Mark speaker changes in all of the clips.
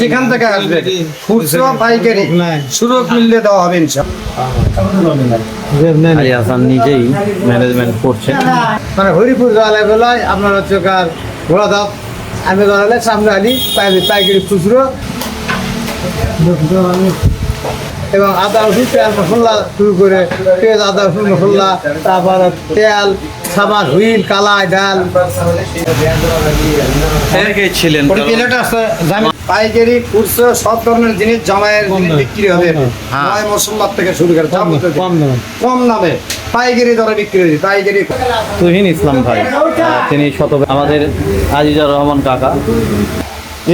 Speaker 1: যেখান থেকে আসবে খুচরো পাইকারি সুযোগ মিললে দেওয়া হবে ইনশাল্লাহ।
Speaker 2: নিজেই ম্যানেজমেন্ট করছেন।
Speaker 1: মানে হরিপুর জলায় বেলায় আপনার হচ্ছে কার ঘোড়া দাপ আমি গড়ালে সামনে আলি পাইকারি খুচরো। এবং আদা রসুন পেঁয়াজ মশলা শুরু করে পেঁয়াজ আদা রসুন মশলা তারপর তেল সাবান হুইল কালাই ডাল।
Speaker 2: অনেকেই ছিলেন
Speaker 1: পাইকারি খুচরো সব ধরনের জিনিস জামাইয়ের বিক্রি হবে।
Speaker 2: হ্যাঁ।
Speaker 1: নয় মশলার থেকে শুরু করে কম দামে পাইকারি দরে বিক্রি হবে পাইকারি
Speaker 2: তুহিন ইসলাম ভাই তিনি শত আমাদের আজিজুর রহমান কাকা।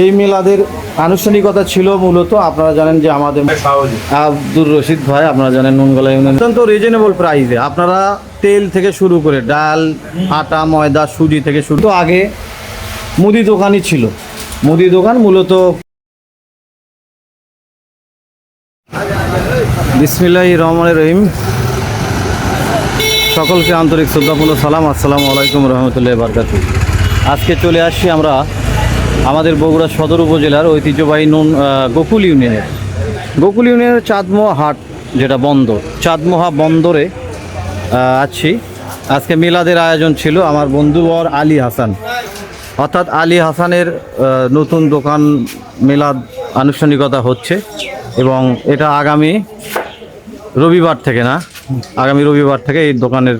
Speaker 2: এই মিলাদের আনুষ্ঠানিকতা ছিল মূলত আপনারা জানেন যে আমাদের আব্দুর রশিদ ভাই আপনারা জানেন নুনগলা ইউনিয়ন। অত্যন্ত রিজনেবল প্রাইসে আপনারা তেল থেকে শুরু করে ডাল আটা ময়দা সুজি থেকে শুরু তো আগে মুদি দোকানই ছিল। মুদি দোকান মূলত বিসমিল্লাহ রহমান রহিম। সকলকে আন্তরিক শ্রদ্ধাপূর্ণ সালাম, আসসালামু আলাইকুম রহমতুল্লাহ বারকাতু। আজকে চলে আসছি আমরা আমাদের বগুড়া সদর উপজেলার ঐতিহ্যবাহী নুন গোকুল ইউনিয়নের। গোকুল ইউনিয়নের চাঁদমোহা হাট, যেটা বন্দর, চাঁদমোহা বন্দরে আছি। আজকে মিলাদের আয়োজন ছিল আমার বন্ধুবর আলী হাসান। অর্থাৎ আলী হাসানের নতুন দোকান মিলাদ আনুষ্ঠানিকতা হচ্ছে এবং এটা আগামী রবিবার থেকে না, আগামী রবিবার থেকে এই দোকানের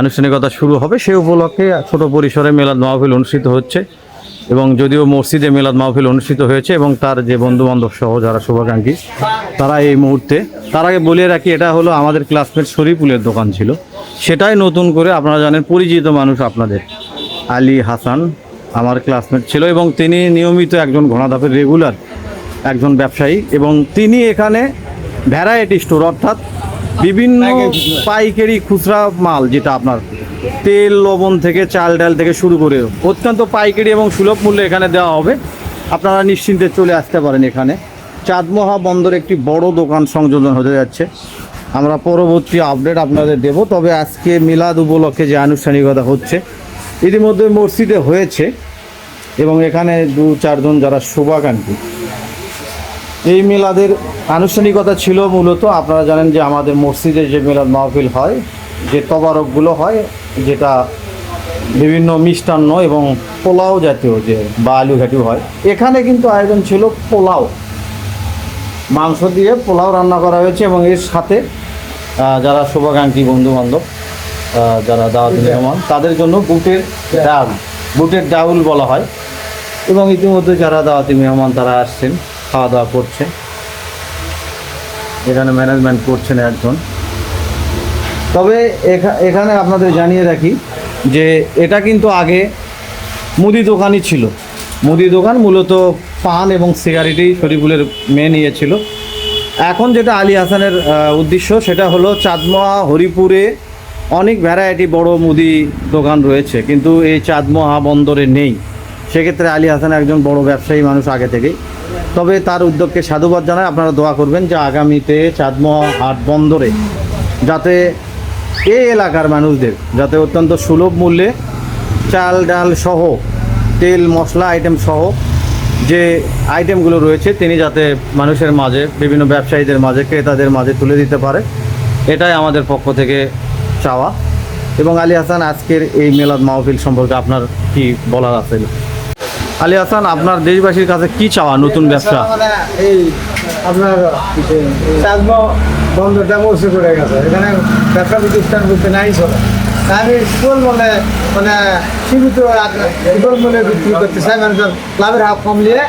Speaker 2: আনুষ্ঠানিকতা শুরু হবে। সেই উপলক্ষে ছোট পরিসরে মেলাদ মাহফিল অনুষ্ঠিত হচ্ছে এবং যদিও মসজিদে মেলাদ মাহফিল অনুষ্ঠিত হয়েছে এবং তার যে বন্ধু বান্ধব সহ যারা শুভাকাঙ্ক্ষী, তারা এই মুহূর্তে, তার আগে বলিয়ে রাখি, এটা হলো আমাদের ক্লাসমেট শরীফুলের দোকান ছিল। সেটাই নতুন করে আপনারা জানেন, পরিচিত মানুষ আপনাদের, আলী হাসান আমার ক্লাসমেট ছিল এবং তিনি নিয়মিত একজন ঘোড়াধাপের রেগুলার একজন ব্যবসায়ী এবং তিনি এখানে ভ্যারাইটি স্টোর অর্থাৎ বিভিন্ন পাইকারি খুচরা মাল যেটা আপনার তেল লবণ থেকে চাল ডাল থেকে শুরু করে অত্যন্ত পাইকারি এবং সুলভ মূল্যে এখানে দেওয়া হবে। আপনারা নিশ্চিন্তে চলে আসতে পারেন এখানে। চাঁদমহা বন্দর একটি বড় দোকান সংযোজন হতে যাচ্ছে। আমরা পরবর্তী আপডেট আপনাদের দেব তবে আজকে মিলাদ উপলক্ষে যে আনুষ্ঠানিকতা হচ্ছে ইতিমধ্যে মসজিদে হয়েছে। এবং এখানে দু চারজন যারা শুভাকাঙ্ক্ষী। এই মেলাদের আনুষ্ঠানিকতা ছিল মূলত আপনারা জানেন যে আমাদের মসজিদে যে মিলাদ মাহফিল হয় যে তবারকগুলো হয় যেটা বিভিন্ন মিষ্টান্ন এবং পোলাও জাতীয় যে বা আলু ঘাটি হয়। এখানে কিন্তু আয়োজন ছিল পোলাও। মাংস দিয়ে পোলাও রান্না করা হয়েছে এবং এর সাথে যারা শুভাকাঙ্ক্ষী বন্ধু বান্ধব যারা দাওয়াত মেহমান তাদের জন্য বুটের ডাল বুটের ডাউল বলা হয়। এবং ইতিমধ্যে যারা দাওয়াতি মেহমান তারা আসছেন খাওয়া দাওয়া করছে এখানে ম্যানেজমেন্ট করছেন একজন। তবে এখা- এখানে আপনাদের জানিয়ে রাখি যে এটা কিন্তু আগে মুদি দোকানই ছিল। মুদি দোকান মূলত পান এবং সিগারেটই শরীফুলের মেন ইয়ে ছিল। এখন যেটা আলী হাসানের উদ্দেশ্য সেটা হলো চাঁদমোহা হরিপুরে অনেক ভ্যারাইটি বড় মুদি দোকান রয়েছে। কিন্তু এই চাঁদমোহা বন্দরে নেই। সেক্ষেত্রে আলী হাসান একজন বড় ব্যবসায়ী মানুষ আগে থেকেই। তবে তার উদ্যোগকে সাধুবাদ জানায় আপনারা দোয়া করবেন যে আগামীতে চাঁদমোহা হাট বন্দরে যাতে এই এলাকার মানুষদের, যাতে অত্যন্ত সুলভ মূল্যে চাল, ডাল সহ, তেল, মশলা আইটেম সহ যে আইটেমগুলো রয়েছে, তিনি যাতে মানুষের মাঝে, বিভিন্ন ব্যবসায়ীদের মাঝে, ক্রেতাদের মাঝে তুলে দিতে পারে, এটাই আমাদের পক্ষ থেকে চাওয়া। এবং আলী হাসান আজকের এই মেলাদ মাহফিল সম্পর্কে আপনার কি বলার আছে? আলী হাসান, আপনার দেশবাসীর কাছে কি চাওয়া নতুন ব্যবসা?
Speaker 1: মানে এই আপনার আমি স্কুল মনে মানে মনে চাই লাভের হাফ কম নিয়ে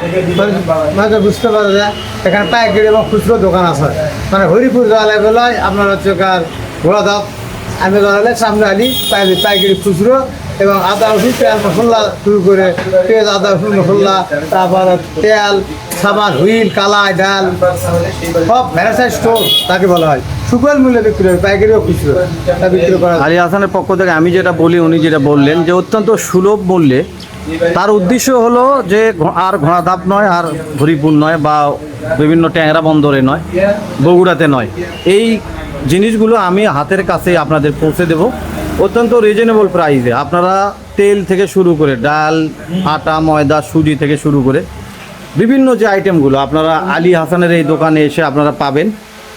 Speaker 1: মানুষের বুঝতে এখানে খুচরো দোকান আছে। মানে হরিপুর আপনার হচ্ছে ঘোড়া ধাপ আমি সামনে আলি পাই- পাইকারি খুচরো এবং আদা, রসুন পেঁয়াজ, মশলা শুরু করে পেঁয়াজ, আদা, রসুন, মশলা, তারপর তেল, সাবান, হুইল, কালাই, ডাল, সব ভ্যারাসাই স্টোর তাকে বলা হয়। সুপার মূল্যে বিক্রি হয় পাইকারি ও খুচরো তা বিক্রি করা
Speaker 2: আলী হাসানের পক্ষ থেকে আমি যেটা বলি, উনি যেটা বললেন যে অত্যন্ত সুলভ মূল্যে, তার উদ্দেশ্য হলো যে আর ঘোড়াধাপ নয়, আর হরিপুর নয়, বা বিভিন্ন ট্যাংরা বন্দরে নয়, বগুড়াতে নয়। এই জিনিসগুলো আমি হাতের কাছেই আপনাদের পৌঁছে দেব। অত্যন্ত রিজনেবল প্রাইসে আপনারা তেল থেকে শুরু করে ডাল, আটা, ময়দা, সুজি থেকে শুরু করে বিভিন্ন যে আইটেমগুলো আপনারা আলী হাসানের এই দোকানে এসে আপনারা পাবেন।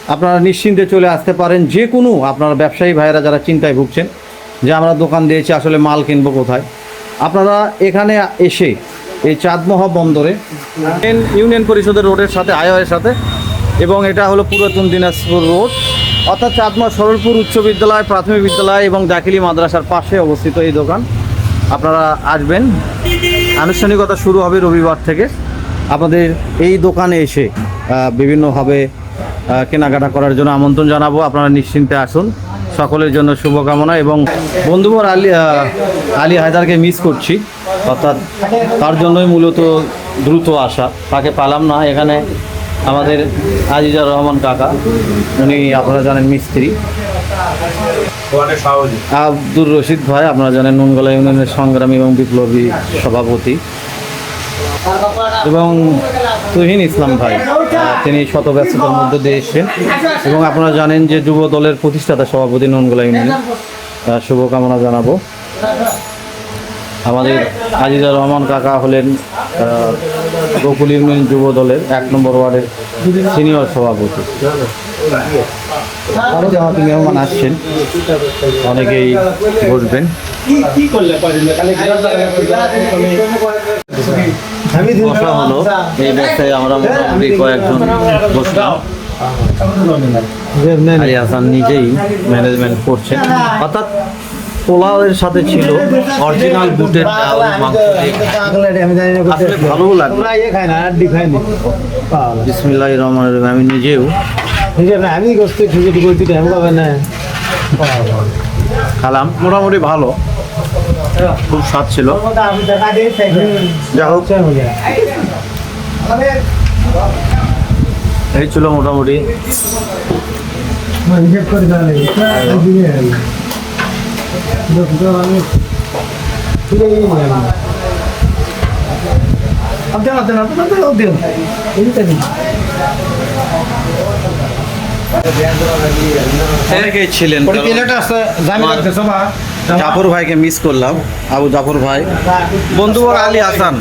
Speaker 2: আপনারা নিশ্চিন্তে চলে আসতে পারেন। যে কোনো আপনারা ব্যবসায়ী ভাইয়েরা যারা চিন্তায় ভুগছেন যে আমরা দোকান দিয়েছি, আসলে মাল কিনবো কোথায়? আপনারা এখানে এসে এই চাঁদমহা বন্দরে ইউনিয়ন- পরিষদের রোডের সাথে হাইওয়ের সাথে এবং এটা হলো পুরাতন দিনাজপুর রোড। অর্থাৎ চাঁদমা সরলপুর উচ্চ বিদ্যালয়, প্রাথমিক বিদ্যালয় এবং দাখিলি মাদ্রাসার পাশে অবস্থিত এই দোকান। আপনারা আসবেন। আনুষ্ঠানিকতা শুরু হবে রবিবার থেকে। আপনাদের এই দোকানে এসে বিভিন্নভাবে কেনাকাটা করার জন্য আমন্ত্রণ জানাব। আপনারা নিশ্চিন্তে আসুন। সকলের জন্য শুভকামনা এবং বন্ধুবর আলী আলী হায়দারকে মিস করছি। অর্থাৎ তার জন্যই মূলত দ্রুত আসা। তাকে পালাম না। এখানে আমাদের আজিজার রহমান কাকা উনি আপনারা জানেন মিস্ত্রি। আব্দুর রশিদ ভাই আপনারা জানেন নুনগলা ইউনিয়নের সংগ্রামী এবং বিপ্লবী সভাপতি। এবং তুহিন ইসলাম ভাই তিনি শত ব্যস্ততার মধ্যে দিয়ে এসেছেন। এবং আপনারা জানেন যে যুব দলের প্রতিষ্ঠাতা সভাপতি নুনগলা ইউনিয়ন শুভকামনা জানাব। আমাদের আজিজা রহমান কাকা হলেন গোকুল ইউনিয়ন যুব দলের এক নম্বর ওয়ার্ডের সিনিয়র সভাপতি। আরও যাহাতে মেহমান আসছেন। অনেকেই বসবেন। বসা হলো। এই ব্যবসায় আমরা মোটামুটি কয়েকজন বসলাম। আলী হাসান নিজেই ম্যানেজমেন্ট করছেন। অর্থাৎ পোলাওয়ের সাথে ছিল অরিজিনাল বুটের ডাল মাংস আসলে ভালোও লাগল বিসমিল্লাহ রহমান রহিম আমি নিজেও।
Speaker 1: আমি গোস্ত খিচুড়ি করতে টাইম পাবে না।
Speaker 2: খালাম মোটামুটি ভালো। খুব স্বাদ ছিল। যাই হোক। এই ছিল মোটামুটি। অনেকেই ছিলেন জাফর ভাইকে মিস করলাম আবু জাফর ভাই। বন্ধুবর আলী হাসান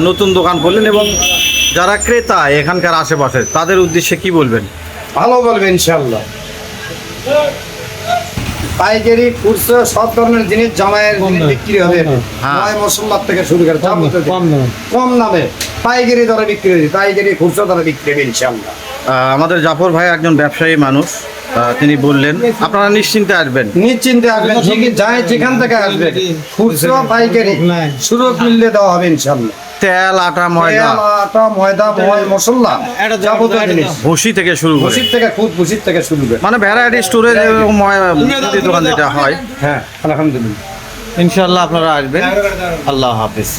Speaker 2: নতুন দোকান করলেন এবং যারা ক্রেতা এখানকার আশেপাশে তাদের উদ্দেশ্যে কি বলবেন?
Speaker 1: ভালো বলবে ইনশাল্লাহ। পাইকারি খুচরো সব ধরনের জিনিস জামাইয়ের বিক্রি হবে।
Speaker 2: হ্যাঁ।
Speaker 1: নয় মশলার থেকে শুরু করে কম দামে পাইকারি দরে বিক্রি হবে পাইকারি খুচরো দরে বিক্রি হবে ইনশাল্লাহ
Speaker 2: আমাদের জাফর ভাই একজন ব্যবসায়ী মানুষ। তিনি বললেন আপনারা নিশ্চিন্তে আসবেন।
Speaker 1: নিশ্চিন্তে আসবেন। যাই যেখান থেকে আসবেন। খুচরো পাইকারি সুযোগ মূল্যে দেওয়া হবে ইনশাল্লাহ
Speaker 2: তেল আটা ময়দা।
Speaker 1: আটা ময়দা ময় মশলা যাবতীয় জিনিস।
Speaker 2: ভুসি থেকে শুরু করে।
Speaker 1: ভুসির থেকে খুব ভুসির থেকে শুরু করে।
Speaker 2: মানে ভ্যারাইটি স্টোরেজ দোকান যেটা হয়।
Speaker 1: হ্যাঁ আলহামদুলিল্লাহ।
Speaker 2: ইনশাআল্লাহ আপনারা আসবেন। আল্লাহ হাফিজ।